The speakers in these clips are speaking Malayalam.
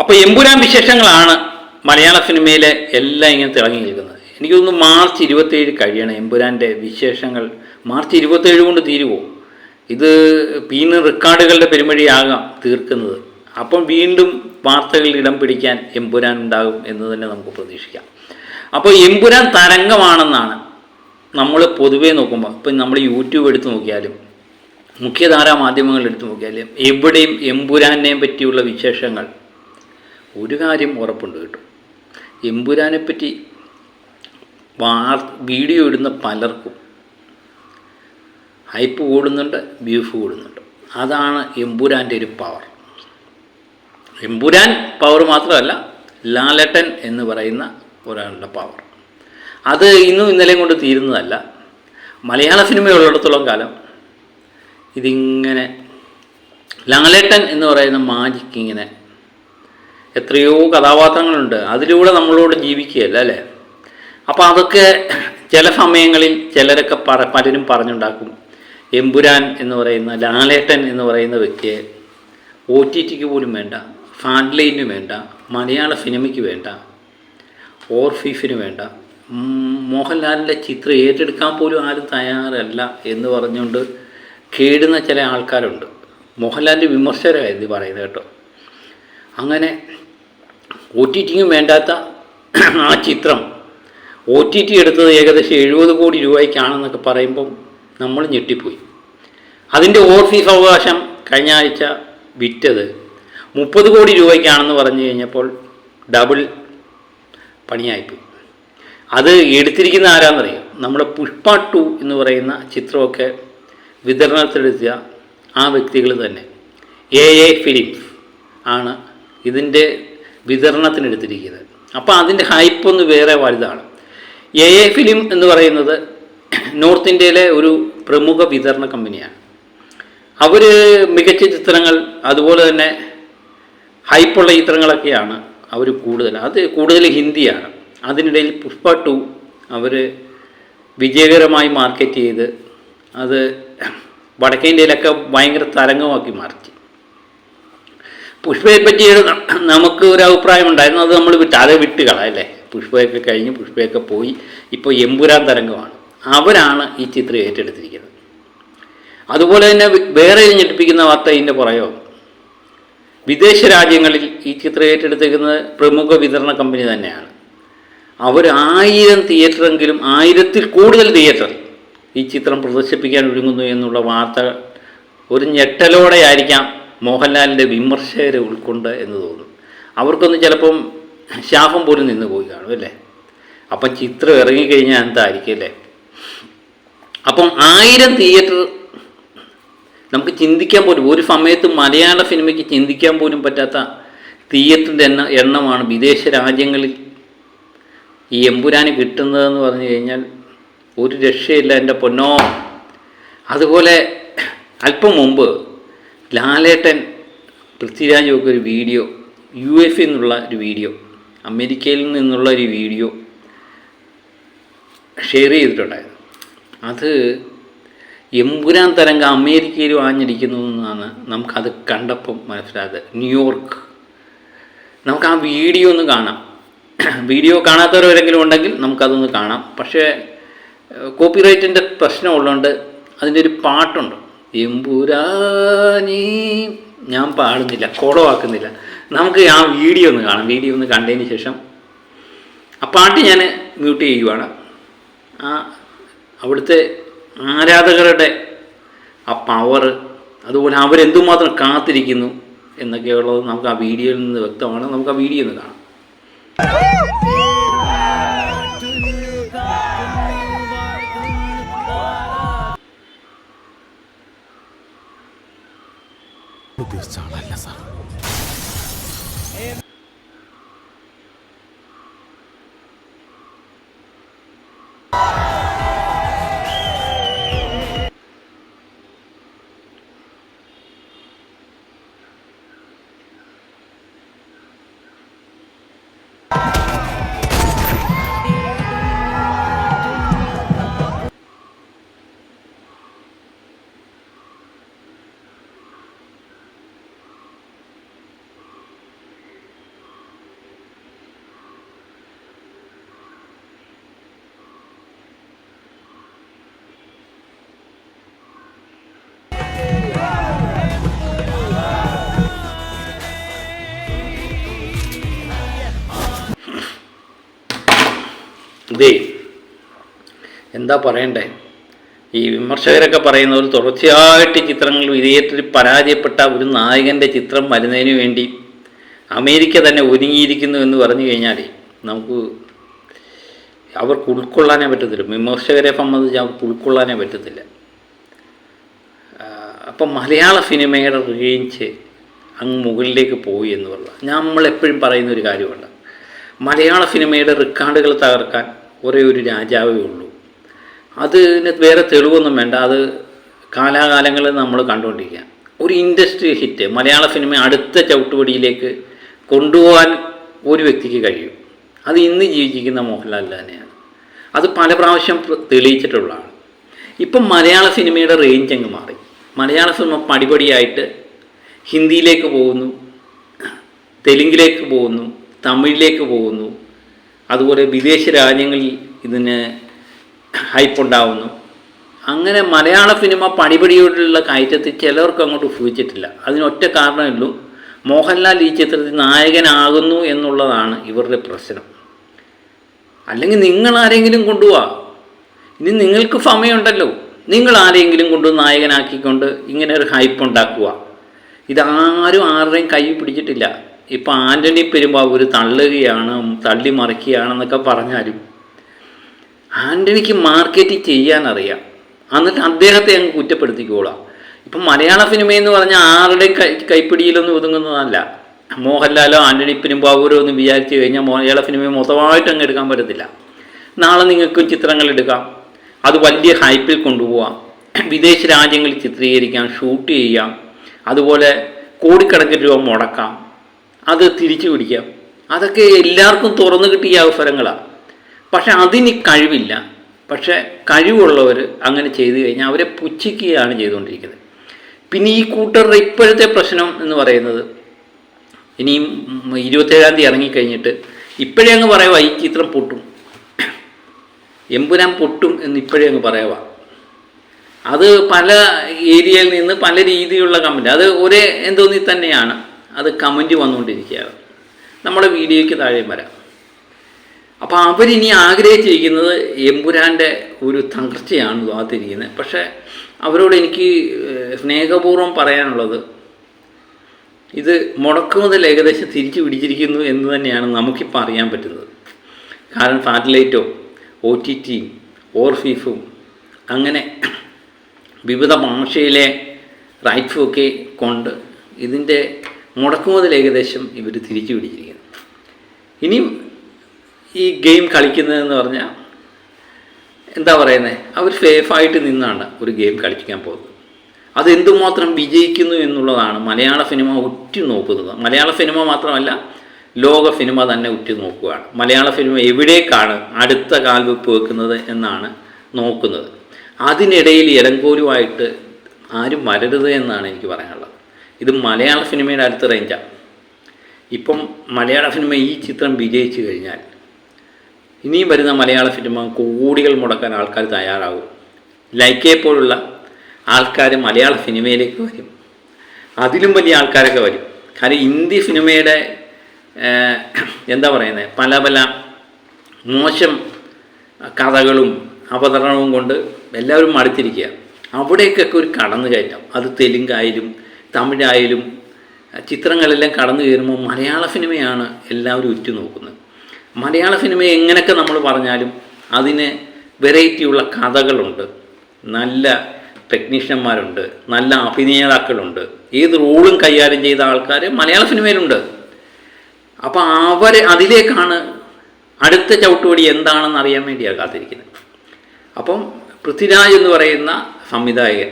അപ്പോൾ എമ്പുരാൻ വിശേഷങ്ങളാണ് മലയാള സിനിമയിലെ എല്ലാം ഇങ്ങനെ തിളങ്ങി നിൽക്കുന്നത്. എനിക്ക് തോന്നുന്നു മാർച്ച് ഇരുപത്തേഴ് കഴിയണം എമ്പുരാന്റെ വിശേഷങ്ങൾ. മാർച്ച് ഇരുപത്തേഴ് കൊണ്ട് തീരുമോ ഇത് പിന്നെ റെക്കോർഡുകളുടെ പെരുമഴിയാകാം തീർക്കുന്നത്. അപ്പം വീണ്ടും വാർത്തകളിൽ ഇടം പിടിക്കാൻ എമ്പുരാൻ ഉണ്ടാകും എന്ന് തന്നെ നമുക്ക് പ്രതീക്ഷിക്കാം. അപ്പോൾ എമ്പുരാൻ തരംഗമാണെന്നാണ് നമ്മൾ പൊതുവേ നോക്കുമ്പോൾ. ഇപ്പം നമ്മൾ യൂട്യൂബ് എടുത്ത് നോക്കിയാലും മുഖ്യധാരാ മാധ്യമങ്ങൾ എടുത്ത് നോക്കിയാലും എവിടെയും എമ്പുരാനെ പറ്റിയുള്ള വിശേഷങ്ങൾ ഒരു കാര്യം ഉറപ്പുണ്ട് കേട്ടോ. എമ്പുരാനെ പറ്റി വാർ വീഡിയോ ഇടുന്ന പലർക്കും ഹൈപ്പ് കൂടുന്നുണ്ട് ബ്യൂഫ് കൂടുന്നുണ്ട്. അതാണ് എമ്പുരാന്റെ ഒരു പവർ. എമ്പുരാൻ പവർ മാത്രമല്ല ലാലട്ടൻ എന്ന് പറയുന്ന ഒരാളുടെ പവർ. അത് ഇന്നും ഇന്നലെയും കൊണ്ട് തീരുന്നതല്ല. മലയാള സിനിമയുള്ളിടത്തോളം കാലം ഇതിങ്ങനെ ലാലേട്ടൻ എന്ന് പറയുന്ന മാജിക്ക് ഇങ്ങനെ എത്രയോ കഥാപാത്രങ്ങളുണ്ട്. അതിലൂടെ നമ്മളോട് ജീവിക്കുകയല്ല അല്ലേ? അപ്പോൾ അതൊക്കെ ചില സമയങ്ങളിൽ ചിലരൊക്കെ പറ പലരും പറഞ്ഞുണ്ടാക്കും. എമ്പുരാൻ എന്ന് പറയുന്ന ലാലേട്ടൻ എന്ന് പറയുന്ന വ്യക്തിയെ ഒ ടി ടിക്ക് പോലും വേണ്ട ഫാൻലൈനു വേണ്ട മലയാള സിനിമയ്ക്ക് വേണ്ട ഓർഫീഫിന് വേണ്ട. മോഹൻലാലിന്റെ ചിത്രം ഏറ്റെടുക്കാൻ പോലും ആരും തയ്യാറല്ല എന്ന് പറഞ്ഞുകൊണ്ട് കേടുന്ന ചില ആൾക്കാരുണ്ട്. മോഹൻലാലിന്റെ വിമർശകരായിരുന്നു പറയുന്നത് കേട്ടോ. അങ്ങനെ ഒ ടി ടിക്കും വേണ്ടാത്ത ആ ചിത്രം ഒ ടി ടി എടുത്തത് ഏകദേശം എഴുപത് കോടി രൂപയ്ക്കാണെന്നൊക്കെ പറയുമ്പം നമ്മൾ ഞെട്ടിപ്പോയി. അതിന്റെ ഓഫീസ് അവകാശം കഴിഞ്ഞ ആഴ്ച വിറ്റത് മുപ്പത് കോടി രൂപയ്ക്കാണെന്ന് പറഞ്ഞു കഴിഞ്ഞപ്പോൾ ഡബിൾ പണിയായിപ്പോയി. അത് എടുത്തിരിക്കുന്ന ആരാന്നറിയാം? നമ്മുടെ പുഷ്പ ടു എന്ന് പറയുന്ന ചിത്രമൊക്കെ വിതരണത്തിലെത്തിയ ആ വ്യക്തികൾ തന്നെ. എ എ ഫിലിംസ് ആണ് ഇതിന്റെ വിതരണത്തിനെടുത്തിരിക്കുന്നത്. അപ്പോൾ അതിന്റെ ഹൈപ്പ് ഒന്ന് വേറെ വലുതാണ്. എ എ ഫിലിം എന്ന് പറയുന്നത് നോർത്ത് ഇന്ത്യയിലെ ഒരു പ്രമുഖ വിതരണ കമ്പനിയാണ്. അവർ മികച്ച ചിത്രങ്ങൾ അതുപോലെ തന്നെ ഹൈപ്പുള്ള ചിത്രങ്ങളൊക്കെയാണ് അവർ കൂടുതൽ. അത് കൂടുതൽ ഹിന്ദിയാണ്. അതിനിടയിൽ പുഷ്പ ടു അവർ വിജയകരമായി മാർക്കറ്റ് ചെയ്ത് അത് വടക്കേ ഇന്ത്യയിലൊക്കെ ഭയങ്കര തരംഗമാക്കി മാറ്റി. പുഷ്പയെ പറ്റി നമുക്ക് ഒരു അഭിപ്രായം ഉണ്ടായിരുന്നു. അത് നമ്മൾ വിട്ട് അത് വിട്ട് കളയല്ലേ? പുഷ്പയൊക്കെ കഴിഞ്ഞ് പുഷ്പയൊക്കെ പോയി. ഇപ്പോൾ എമ്പുരാൻ തരംഗമാണ്. അവരാണ് ഈ ചിത്രം ഏറ്റെടുത്തിരിക്കുന്നത്. അതുപോലെ തന്നെ വേറെ ഞെട്ടിപ്പിക്കുന്ന വാർത്ത ഇതിന്റെ പുറയോ വിദേശ രാജ്യങ്ങളിൽ ഈ ചിത്രം ഏറ്റെടുത്തിരിക്കുന്നത് പ്രമുഖ വിതരണ കമ്പനി തന്നെയാണ്. അവർ ആയിരം തിയേറ്ററെങ്കിലും ആയിരത്തിൽ കൂടുതൽ തിയേറ്റർ ഈ ചിത്രം പ്രദർശിപ്പിക്കാൻ ഒരുങ്ങുന്നു എന്നുള്ള വാർത്തകൾ ഒരു ഞെട്ടലോടെ ആയിരിക്കാം മോഹൻലാലിന്റെ വിമർശകരെ ഉൾക്കൊണ്ട് എന്ന് തോന്നും. അവർക്കൊന്നും ചിലപ്പം ശാപം പോലും നിന്ന് പോയി കാണും അല്ലേ? അപ്പം ചിത്രം ഇറങ്ങിക്കഴിഞ്ഞാൽ എന്തായിരിക്കും അല്ലേ? അപ്പം ആയിരം തിയേറ്റർ നമുക്ക് ചിന്തിക്കാൻ പോലും ഒരു സമയത്ത് മലയാള സിനിമയ്ക്ക് ചിന്തിക്കാൻ പോലും പറ്റാത്ത തിയേറ്ററിന്റെ എണ്ണ എണ്ണമാണ് വിദേശ രാജ്യങ്ങളിൽ ഈ എമ്പുരാന് കിട്ടുന്നതെന്ന് പറഞ്ഞു കഴിഞ്ഞാൽ ഒരു രക്ഷയില്ല എന്റെ പൊന്നോ. അതുപോലെ അല്പം മുമ്പ് ലാലേട്ടൻ പൃഥ്വിരാജൊക്കെ ഒരു വീഡിയോ യു എഫ് എന്നുള്ള ഒരു വീഡിയോ അമേരിക്കയിൽ നിന്നുള്ള ഒരു വീഡിയോ ഷെയർ ചെയ്തിട്ടുണ്ടായിരുന്നു. അത് എമ്പുരാൻ തരംഗം അമേരിക്കയിൽ വാഞ്ഞിരിക്കുന്നു എന്നാണ് നമുക്കത് കണ്ടപ്പം മനസ്സിലായത്. ന്യൂയോർക്ക്. നമുക്ക് ആ വീഡിയോ ഒന്ന് കാണാം. വീഡിയോ കാണാത്തവരെങ്കിലും ഉണ്ടെങ്കിൽ നമുക്കതൊന്ന് കാണാം. പക്ഷേ കോപ്പിറൈറ്റിന്റെ പ്രശ്നം ഉള്ളതുകൊണ്ട് അതിന്റെ ഒരു പാട്ടുണ്ട്. എമ്പുരാനീ. ഞാൻ പാടുന്നില്ല കോളവാക്കുന്നില്ല. നമുക്ക് ആ വീഡിയോ ഒന്ന് കാണാം. വീഡിയോ ഒന്ന് കണ്ടതിന് ശേഷം ആ പാട്ട് ഞാൻ മ്യൂട്ട് ചെയ്യുവാണ്. ആ അവിടുത്തെ ആരാധകരുടെ ആ പവർ അതുപോലെ അവരെന്തുമാത്രം കാത്തിരിക്കുന്നു എന്നൊക്കെയുള്ളത് നമുക്ക് ആ വീഡിയോയിൽ നിന്ന് വ്യക്തമാണ്. നമുക്ക് ആ വീഡിയോ ഒന്ന് കാണാം. ഇതേ എന്താ പറയണ്ടേ? ഈ വിമർശകരൊക്കെ പറയുന്ന ഒരു തുടർച്ചയായിട്ട് ചിത്രങ്ങൾ വിജയത്തിൽ പരാജയപ്പെട്ട ഒരു നായകന്റെ ചിത്രം വരുന്നതിന് വേണ്ടി അമേരിക്ക തന്നെ ഒരുങ്ങിയിരിക്കുന്നു എന്ന് പറഞ്ഞു കഴിഞ്ഞാൽ നമുക്ക് അവർക്ക് ഉൾക്കൊള്ളാനേ പറ്റത്തില്ല. വിമർശകരെ സംബന്ധിച്ച് അവർക്ക് ഉൾക്കൊള്ളാനേ പറ്റത്തില്ല. അപ്പം മലയാള സിനിമയുടെ റേഞ്ച് അങ്ങ് മുകളിലേക്ക് പോയി എന്ന് പറഞ്ഞാൽ നമ്മളെപ്പോഴും പറയുന്ന ഒരു കാര്യമുണ്ട്. മലയാള സിനിമയുടെ റെക്കോർഡുകൾ തകർക്കാൻ ഒരേ ഒരു രാജാവേ ഉള്ളൂ. അതിന് വേറെ തെളിവൊന്നും വേണ്ട. അത് കാലാകാലങ്ങളിൽ നമ്മൾ കണ്ടുകൊണ്ടിരിക്കുക ഒരു ഇൻഡസ്ട്രി ഹിറ്റ് മലയാള സിനിമ അടുത്ത ചവിട്ടുപടിയിലേക്ക് കൊണ്ടുപോകാൻ ഒരു വ്യക്തിക്ക് കഴിയും. അത് ഇന്ന് ജീവിച്ചിരിക്കുന്ന മോഹൻലാൽ തന്നെയാണ്. അത് പല പ്രാവശ്യം തെളിയിച്ചിട്ടുള്ളതാണ്. ഇപ്പം മലയാള സിനിമയുടെ റേഞ്ച് അങ്ങ് മാറി. മലയാള സിനിമ പടിപടിയായിട്ട് ഹിന്ദിയിലേക്ക് പോകുന്നു തെലുങ്കിലേക്ക് പോകുന്നു തമിഴിലേക്ക് പോകുന്നു അതുപോലെ വിദേശ രാജ്യങ്ങളിൽ ഇതിന് ഹൈപ്പുണ്ടാവുന്നു. അങ്ങനെ മലയാള സിനിമ പടിപടിയോടുള്ള കയറ്റത്തിൽ ചിലർക്ക് അങ്ങോട്ട് ഉപയോഗിച്ചിട്ടില്ല അതിനൊറ്റ കാരണമുള്ളൂ മോഹൻലാൽ ഈ ചിത്രത്തിൽ നായകനാകുന്നു എന്നുള്ളതാണ് ഇവരുടെ പ്രശ്നം. അല്ലെങ്കിൽ നിങ്ങൾ ആരെങ്കിലും കൊണ്ടുപോവാ. ഇനി നിങ്ങൾക്ക് സമയമുണ്ടല്ലോ. നിങ്ങൾ ആരെങ്കിലും കൊണ്ട് നായകനാക്കിക്കൊണ്ട് ഇങ്ങനെ ഒരു ഹൈപ്പ് ഉണ്ടാക്കുക. ഇതാരും ആരുടെയും കൈ പിടിച്ചിട്ടില്ല. ഇപ്പം ആന്റണി പെരുമ്പാവൂർ തള്ളുകയാണ് തള്ളി മറിക്കുകയാണെന്നൊക്കെ പറഞ്ഞാലും ആന്റണിക്ക് മാർക്കറ്റ് ചെയ്യാനറിയാം. എന്നിട്ട് അദ്ദേഹത്തെ അങ്ങ് കുറ്റപ്പെടുത്തിക്കോളാം. ഇപ്പം മലയാള സിനിമ എന്ന് പറഞ്ഞാൽ ആരുടെ കൈ കൈപ്പിടിയിലൊന്നും ഒതുങ്ങുന്നതല്ല. മോഹൻലാലോ ആന്റണി പെരുമ്പാവൂരോ ഒന്ന് വിചാരിച്ചു കഴിഞ്ഞാൽ മലയാള സിനിമയെ മൊത്തമായിട്ട് അങ്ങ് എടുക്കാൻ പറ്റത്തില്ല. നാളെ നിങ്ങൾക്ക് ചിത്രങ്ങൾ എടുക്കാം. അത് വലിയ ഹൈപ്പിൽ കൊണ്ടുപോകാം വിദേശ രാജ്യങ്ങളിൽ ചിത്രീകരിക്കാം ഷൂട്ട് ചെയ്യാം. അതുപോലെ കോടിക്കണക്കിന് രൂപ മുടക്കാം. അത് തിരിച്ചു പിടിക്കാം അതൊക്കെ എല്ലാവർക്കും തുറന്നു കിട്ടിയ അവസരങ്ങളാണ് പക്ഷെ അതിന് കഴിവില്ല. പക്ഷെ കഴിവുള്ളവർ അങ്ങനെ ചെയ്തു കഴിഞ്ഞാൽ അവരെ പുച്ഛിക്കുകയാണ് ചെയ്തുകൊണ്ടിരിക്കുന്നത്. പിന്നെ ഈ കൂട്ടരുടെ ഇപ്പോഴത്തെ പ്രശ്നം എന്ന് പറയുന്നത് ഇനിയും ഇരുപത്തേഴാം തീയതി ഇറങ്ങിക്കഴിഞ്ഞിട്ട് ഇപ്പോഴേ അങ്ങ് പറയുക ഈ ചിത്രം പൊട്ടും. എമ്പുരാൻ പൊട്ടും എന്ന് ഇപ്പോഴേ അങ്ങ് പറയുക അത് പല ഏരിയയിൽ നിന്ന് പല രീതിയിലുള്ള കമന്റ് അത് ഒരേ എന്തോന്നി തന്നെയാണ് അത് കമന്റ് വന്നുകൊണ്ടിരിക്കുകയാണ്. നമ്മുടെ വീഡിയോയ്ക്ക് താഴെ വരാം. അപ്പോൾ അവരിനി ആഗ്രഹിച്ചിരിക്കുന്നത് എമ്പുരാന്റെ ഒരു തകർച്ചയാണ് കാത്തിരിക്കുന്നത്. പക്ഷേ അവരോട് എനിക്ക് സ്നേഹപൂർവം പറയാനുള്ളത് ഇത് മുടക്കുമുതൽ ഏകദേശം തിരിച്ചു പിടിച്ചിരിക്കുന്നു എന്ന് തന്നെയാണ് നമുക്കിപ്പോൾ അറിയാൻ പറ്റുന്നത്. കാരണം സാറ്റലൈറ്റോ ഒ ടി ടിയും ഓർഫീഫും അങ്ങനെ വിവിധ ഭാഷയിലെ റൈറ്റ്സും ഒക്കെ കൊണ്ട് ഇതിന്റെ മുടക്കുമുതൽ ഏകദേശം ഇവർ തിരിച്ചു പിടിച്ചിരിക്കുന്നു. ഇനിയും ഈ ഗെയിം കളിക്കുന്നതെന്ന് പറഞ്ഞാൽ എന്താ പറയുന്നത് അവർ സേഫായിട്ട് നിന്നാണ് ഒരു ഗെയിം കളിക്കാൻ പോകുന്നത്. അതെന്തുമാത്രം വിജയിക്കുന്നു എന്നുള്ളതാണ് മലയാള സിനിമ ഉറ്റു നോക്കുന്നത്. മലയാള സിനിമ മാത്രമല്ല ലോക സിനിമ തന്നെ ഉറ്റു നോക്കുകയാണ്. മലയാള സിനിമ എവിടേക്കാണ് അടുത്ത കാൽവെപ്പ് വെക്കുന്നത് എന്നാണ് നോക്കുന്നത്. അതിനിടയിൽ ഇടങ്കോലുമായിട്ട് ആരും വരരുത് എന്നാണ് എനിക്ക് പറയാനുള്ളത്. ഇത് മലയാള സിനിമയുടെ അടുത്ത റേഞ്ചാണ് ഇപ്പം മലയാള സിനിമ ഈ ചിത്രം വിജയിച്ചു കഴിഞ്ഞാൽ ഇനിയും വരുന്ന മലയാള സിനിമ കോടികൾ മുടക്കാൻ ആൾക്കാർ തയ്യാറാകും. ലൈക്കേ പോലുള്ള ആൾക്കാർ മലയാള സിനിമയിലേക്ക് വരും. അതിലും വലിയ ആൾക്കാരൊക്കെ വരും. കാരണം ഹിന്ദി സിനിമയുടെ എന്താ പറയുന്നത് പല പല മോശം കഥകളും അവതരണവും കൊണ്ട് എല്ലാവരും മടുത്തിരിക്കുക. അവിടേക്കൊക്കെ ഒരു കടന്നു കയറ്റം അത് തെലുങ്കായാലും തമിഴായാലും ചിത്രങ്ങളെല്ലാം കടന്നു കയറുമ്പോൾ മലയാള സിനിമയാണ് എല്ലാവരും ഉറ്റുനോക്കുന്നത്. മലയാള സിനിമ എങ്ങനെയൊക്കെ നമ്മൾ പറഞ്ഞാലും അതിന് വെറൈറ്റിയുള്ള കഥകളുണ്ട്. നല്ല ടെക്നീഷ്യന്മാരുണ്ട് നല്ല അഭിനേതാക്കളുണ്ട്. ഏത് റോളും കൈകാര്യം ചെയ്ത ആൾക്കാർ മലയാള സിനിമയിലുണ്ട്. അപ്പോൾ അവർ അതിലേക്കാണ് അടുത്ത ചവിട്ടുപടി എന്താണെന്ന് അറിയാൻ വേണ്ടിയാണ് കാത്തിരിക്കുന്നത്. അപ്പം പൃഥ്വിരാജ് എന്ന് പറയുന്ന സംവിധായകൻ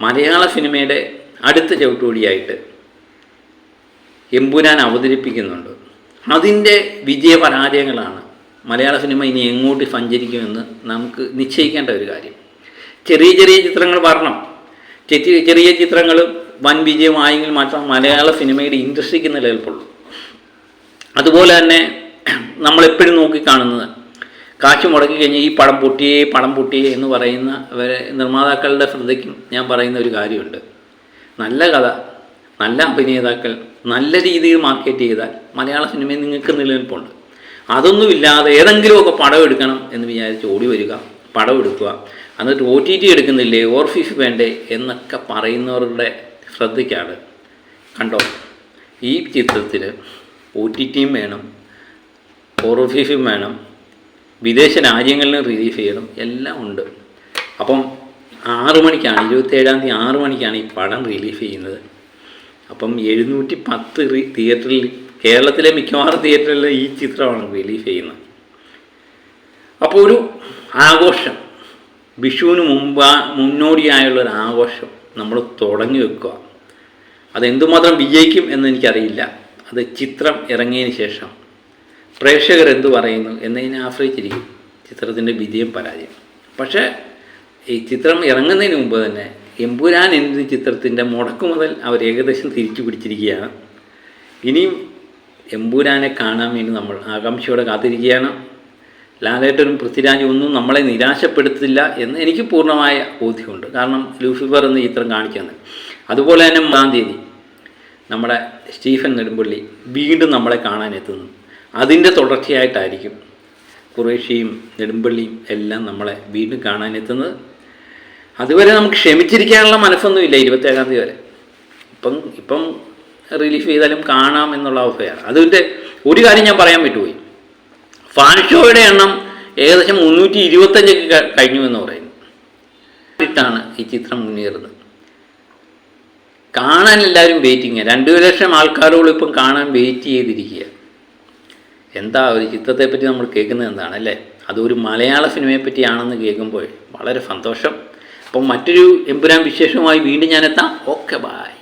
മലയാള സിനിമയുടെ അടുത്ത ചവിട്ടുകൂടിയായിട്ട് എമ്പുരാൻ അവതരിപ്പിക്കുന്നുണ്ട്. അതിന്റെ വിജയപരാജയങ്ങളാണ് മലയാള സിനിമ ഇനി എങ്ങോട്ട് സഞ്ചരിക്കുമെന്ന് നമുക്ക് നിശ്ചയിക്കേണ്ട ഒരു കാര്യം. ചെറിയ ചെറിയ ചിത്രങ്ങൾ വരണം. ചെറിയ ചിത്രങ്ങൾ വൻ വിജയമായെങ്കിൽ മാത്രം മലയാള സിനിമയുടെ ഇൻഡസ്ട്രിക്ക് നിലനിൽപ്പുള്ളൂ. അതുപോലെ തന്നെ നമ്മളെപ്പോഴും നോക്കിക്കാണുന്നത് കാശ് മുടക്കി കഴിഞ്ഞാൽ ഈ പടം പൊട്ടിയേ പടം പൊട്ടിയേ എന്ന് പറയുന്ന നിർമ്മാതാക്കളുടെ ശ്രദ്ധയ്ക്കും ഞാൻ പറയുന്ന ഒരു കാര്യമുണ്ട്. നല്ല കഥ നല്ല അഭിനേതാക്കൾ നല്ല രീതിയിൽ മാർക്കറ്റ് ചെയ്താൽ മലയാള സിനിമയിൽ നിങ്ങൾക്ക് നിലനിൽപ്പുണ്ട്. അതൊന്നുമില്ലാതെ ഏതെങ്കിലുമൊക്കെ പടം എടുക്കണം എന്ന് വിചാരിച്ച് ഓടി വരിക പടം എടുക്കുക എന്നിട്ട് ഒ ടി ടി എടുക്കുന്നില്ലേ ഓർഫിഫ് വേണ്ടേ എന്നൊക്കെ പറയുന്നവരുടെ ശ്രദ്ധയ്ക്കാണ്. കണ്ടോ? ഈ ചിത്രത്തിൽ ഒ ടി ടിയും വേണം ഓർഫിഫും വേണം വിദേശ രാജ്യങ്ങളിലും റിലീസ് ചെയ്യണം എല്ലാം ഉണ്ട്. അപ്പം ആറു മണിക്കാണ് ഇരുപത്തേഴാം തീയതി ആറു മണിക്കാണ് ഈ പടം റിലീഫ് ചെയ്യുന്നത്. അപ്പം എഴുന്നൂറ്റി പത്ത് തിയേറ്ററിൽ കേരളത്തിലെ മിക്കവാറും തിയേറ്ററിൽ ഈ ചിത്രമാണ് റിലീഫ് ചെയ്യുന്നത്. അപ്പോൾ ഒരു ആഘോഷം. വിഷുവിന് മുമ്പ് മുന്നോടിയായുള്ള ഒരു ആഘോഷം നമ്മൾ തുടങ്ങി വെക്കുക. അതെന്തുമാത്രം വിജയിക്കും എന്ന് എനിക്കറിയില്ല. അത് ചിത്രം ഇറങ്ങിയതിന് ശേഷം. പ്രേക്ഷകർ എന്തു പറയുന്നു എന്നതിനെ ആശ്രയിച്ചിരിക്കും ചിത്രത്തിന്റെ വിജയം പരാജയം. പക്ഷേ ഈ ചിത്രം ഇറങ്ങുന്നതിന് മുമ്പ് തന്നെ എമ്പുരാൻ എന്ന ചിത്രത്തിന്റെ മുടക്ക് മുതൽ അവർ ഏകദേശം തിരിച്ചു പിടിച്ചിരിക്കുകയാണ്. ഇനിയും എമ്പുരാനെ കാണാൻ വേണ്ടി നമ്മൾ ആകാംക്ഷയോടെ കാത്തിരിക്കുകയാണ്. ലാലേട്ടനും പൃഥ്വിരാജും ഒന്നും നമ്മളെ നിരാശപ്പെടുത്തില്ല എന്ന് എനിക്ക് പൂർണമായ ബോധ്യമുണ്ട്. കാരണം ലൂസിഫർ എന്ന ചിത്രം കാണിക്കുന്നത് അതുപോലെ തന്നെ മൂന്നാം തീയതി നമ്മുടെ സ്റ്റീഫൻ നെടുമ്പള്ളി വീണ്ടും നമ്മളെ കാണാൻ എത്തുന്നു. അതിന്റെ തുടർച്ചയായിട്ടായിരിക്കും കുറേശ്ശിയും നെടുമ്പള്ളിയും എല്ലാം നമ്മളെ വീണ്ടും കാണാൻ എത്തുന്നത്. അതുവരെ നമുക്ക് ക്ഷമിച്ചിരിക്കാനുള്ള മനസ്സൊന്നുമില്ല ഇരുപത്തേഴാം തീയതി വരെ. ഇപ്പം ഇപ്പം റിലീഫ് ചെയ്താലും കാണാം എന്നുള്ള അവസ്ഥയാണ്. അതിന്റെ ഒരു കാര്യം ഞാൻ പറയാൻ വിട്ടുപോയി. ഫാൻ ഷോയുടെ എണ്ണം ഏകദേശം മുന്നൂറ്റി ഇരുപത്തഞ്ചൊക്കെ കഴിഞ്ഞു എന്ന് പറയുന്നു. ഇട്ടാണ് ഈ ചിത്രം മുന്നേറുന്നത്. കാണാൻ എല്ലാവരും വെയിറ്റിങ് രണ്ടു ലക്ഷം ആൾക്കാരോളം ഇപ്പം കാണാൻ വെയിറ്റ് ചെയ്തിരിക്കുക. എന്താ ഒരു ചിത്രത്തെ പറ്റി നമ്മൾ കേൾക്കുന്നത് എന്താണ് അല്ലേ? അതൊരു മലയാള സിനിമയെ പറ്റിയാണെന്ന് കേൾക്കുമ്പോൾ വളരെ സന്തോഷം. അപ്പം മറ്റൊരു എമ്പുരാൻ വിശേഷമായി വീണ്ടും ഞാനെത്താം. Okay bye